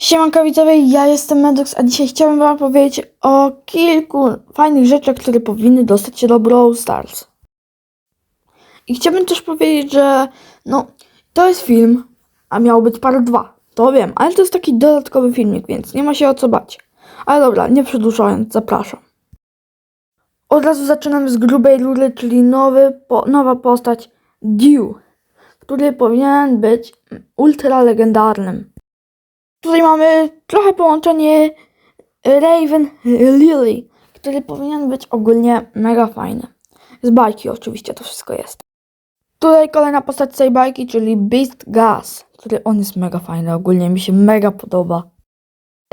Siemanko widzowie, ja jestem Medox, a dzisiaj chciałbym wam powiedzieć o kilku fajnych rzeczach, które powinny dostać się do Brawl Stars. I chciałbym też powiedzieć, że no, to jest film, a miał być part 2, to wiem, ale to jest taki dodatkowy filmik, więc nie ma się o co bać. Ale dobra, nie przedłużając, zapraszam. Od razu zaczynamy z grubej rury, czyli nowy, po, nowa postać Dew, który powinien być ultra legendarnym. Tutaj mamy trochę połączenie Raven Lily, który powinien być ogólnie mega fajny. Z bajki oczywiście to wszystko jest. Tutaj kolejna postać z tej bajki, czyli Beast Gas, który on jest mega fajny, ogólnie mi się mega podoba.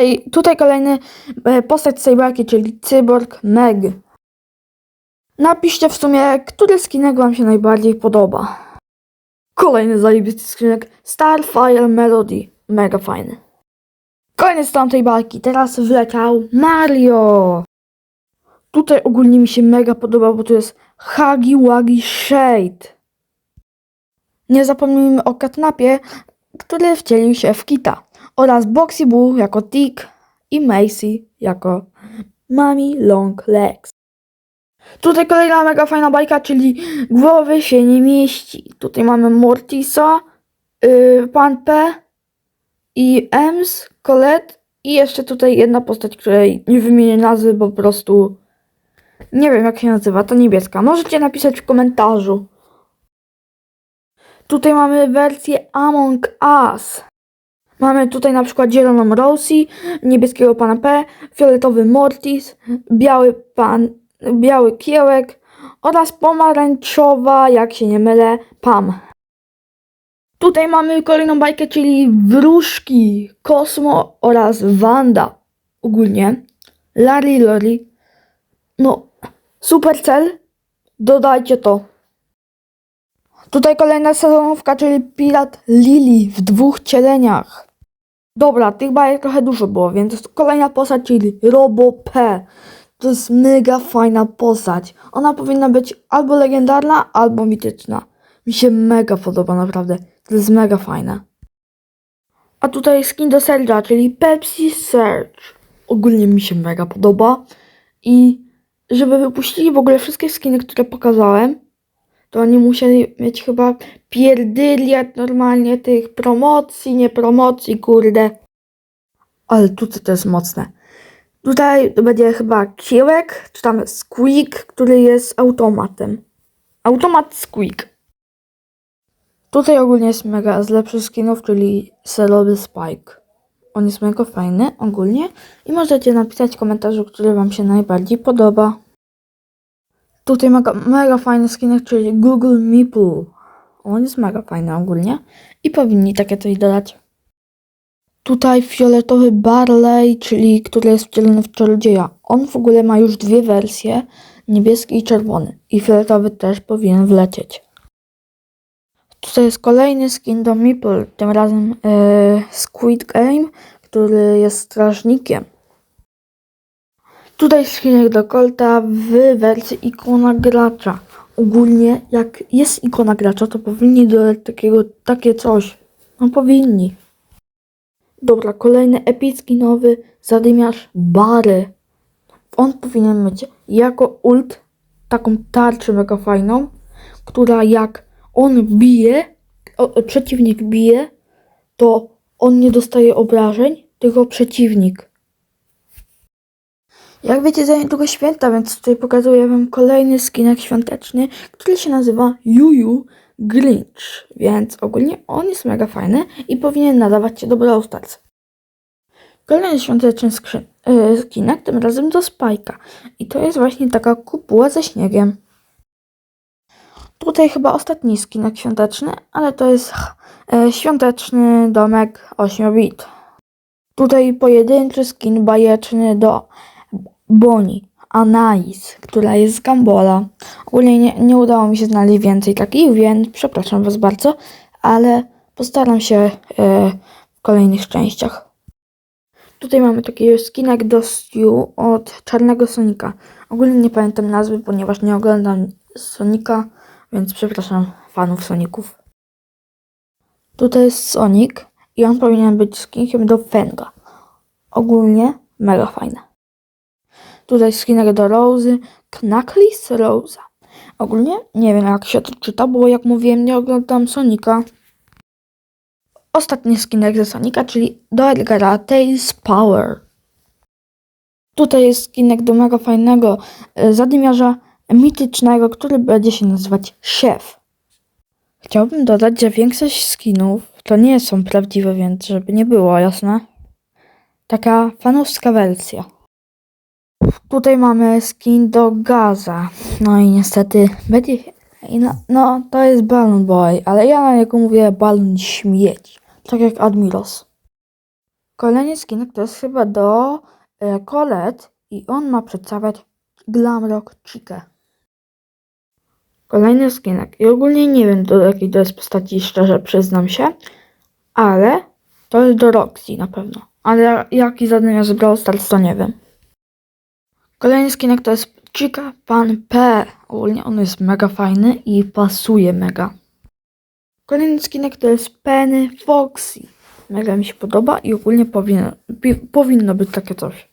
I tutaj kolejny e, postać z tej bajki, czyli Cyborg Meg. Napiszcie w sumie, który skinek wam się najbardziej podoba. Kolejny zajebisty skinek Starfire Melody, mega fajny. Koniec tamtej bajki, teraz wleciał Mario. Tutaj ogólnie mi się mega podoba, bo tu jest Huggy Wuggy Shade. Nie zapomnijmy o Katnapie, który wcielił się w Kita. Oraz Boxy Boo jako Tick i Macy jako Mami Long Legs. Tutaj kolejna mega fajna bajka, czyli Głowy się nie mieści. Tutaj mamy Mortisa, yy, Pan P, i Ems, Colette i jeszcze tutaj jedna postać, której nie wymienię nazwy, bo po prostu nie wiem jak się nazywa, to niebieska. Możecie napisać w komentarzu. Tutaj mamy wersję Among Us. Mamy tutaj na przykład zieloną Rosie, niebieskiego pana P, fioletowy Mortis, biały pan, biały kiełek oraz pomarańczowa, jak się nie mylę, Pam. Tutaj mamy kolejną bajkę, czyli Wróżki, Kosmo oraz Wanda. Ogólnie. Larry Lori. No, super cel. Dodajcie to. Tutaj kolejna sezonówka, czyli Pirat Lily w dwóch cieleniach. Dobra, tych bajek trochę dużo było, więc kolejna postać, czyli Robo P. To jest mega fajna postać. Ona powinna być albo legendarna, albo mityczna. Mi się mega podoba, naprawdę. To jest mega fajne. A tutaj skin do Serge'a, czyli Pepsi Surge. Ogólnie mi się mega podoba. I żeby wypuścili w ogóle wszystkie skiny, które pokazałem, to oni musieli mieć chyba pierdyliard normalnie tych promocji, nie promocji, kurde. Ale tutaj to jest mocne. Tutaj będzie chyba kiełek, czy tam squeak, który jest automatem. Automat squeak. Tutaj ogólnie jest mega z lepszych skinów, czyli serowy Spike. On jest mega fajny ogólnie i możecie napisać w komentarzu, który wam się najbardziej podoba. Tutaj mega, mega fajny skinek, czyli Google Meeple. On jest mega fajny ogólnie i powinni takie coś dodać. Tutaj fioletowy Barley, czyli który jest wcielony w czarodzieja. On w ogóle ma już dwie wersje, niebieski i czerwony. I fioletowy też powinien wlecieć. Tutaj jest kolejny skin do Meeple, tym razem e, Squid Game, który jest strażnikiem. Tutaj skinek do Colta w wersji ikona gracza. Ogólnie jak jest ikona gracza, to powinni dodać takiego, takie coś. No powinni. Dobra, kolejny epicki nowy zadymiarz Bary. On powinien mieć jako ult taką tarczę mega fajną, która jak on bije, o, przeciwnik bije, to on nie dostaje obrażeń, tylko przeciwnik. Jak wiecie, za niedługo święta, więc tutaj pokazuję wam kolejny skinek świąteczny, który się nazywa Juju Grinch. Więc ogólnie on jest mega fajny i powinien nadawać się do Brawl. Kolejny świąteczny skrzyn, yy, skinek, tym razem do Spajka. I to jest właśnie taka kupuła ze śniegiem. Tutaj chyba ostatni skinek świąteczny, ale to jest e, świąteczny domek 8-bit. Tutaj pojedynczy skin bajeczny do Boni, Anais, która jest z Gambola. Ogólnie nie, nie udało mi się znaleźć więcej takich, więc przepraszam Was bardzo, ale postaram się e, w kolejnych częściach. Tutaj mamy taki skinek do Stew od Czarnego Sonika. Ogólnie nie pamiętam nazwy, ponieważ nie oglądam Sonika, więc przepraszam fanów Soników. Tutaj jest Sonic i on powinien być skinkiem do Fenga. Ogólnie mega fajne. Tutaj skinek do Rozy. Knuckles Rosa. Ogólnie nie wiem jak się to czyta, bo jak mówiłem nie oglądam Sonika. Ostatni skinek ze Sonika, czyli do Edgara Tails Power. Tutaj jest skinek do mega fajnego e, zadymiarza mitycznego, który będzie się nazywać Szef. Chciałbym dodać, że większość skinów to nie są prawdziwe, więc żeby nie było, jasne? Taka fanowska wersja. Tutaj mamy skin do Gaza. No i niestety będzie. No, no to jest Balloon Boy, ale ja na niego mówię balon śmieci. Tak jak Admiros. Kolejny skinek to jest chyba do e, Colette i on ma przedstawiać Glamrock Chica. Kolejny skinek. I ogólnie nie wiem do jakiej to jest postaci, szczerze przyznam się, ale to jest do Roxy na pewno. Ale jaki zadania z Brawl Stars to nie wiem. Kolejny skinek to jest Chica Pan P. Ogólnie on jest mega fajny i pasuje mega. Kolejny skinek to jest Penny Foxy. Mega mi się podoba i ogólnie powinno, powinno być takie coś.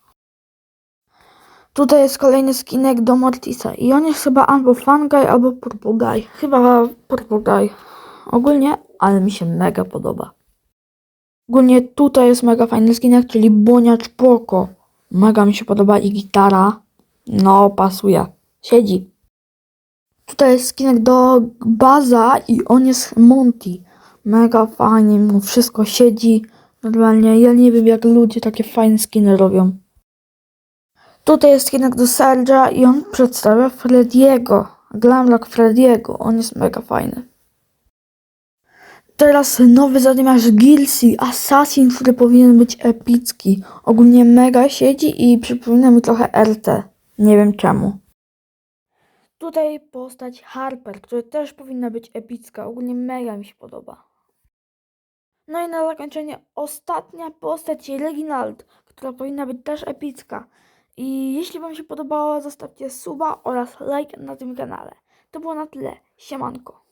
Tutaj jest kolejny skinek do Mortisa i on jest chyba albo Fun Guy, albo Purple Guy. Chyba Purple Guy. Ogólnie, ale mi się mega podoba. Ogólnie tutaj jest mega fajny skinek, czyli Boniacz Poko. Mega mi się podoba i gitara. No, pasuje. Siedzi. Tutaj jest skinek do Baza i on jest Monty. Mega fajnie, mu wszystko siedzi. Normalnie, ja nie wiem jak ludzie takie fajne skiny robią. Tutaj jest skinek do Serge'a i on przedstawia Frediego. Glamlock Frediego. On jest mega fajny. Teraz nowy zadymiarz Gilsey, Assassin, który powinien być epicki. Ogólnie mega siedzi i przypomina mi trochę RT. Nie wiem czemu. Tutaj postać Harper, która też powinna być epicka. Ogólnie mega mi się podoba. No i na zakończenie ostatnia postać Reginald, która powinna być też epicka. I jeśli Wam się podobało, zostawcie suba oraz like na tym kanale. To było na tyle. Siemanko.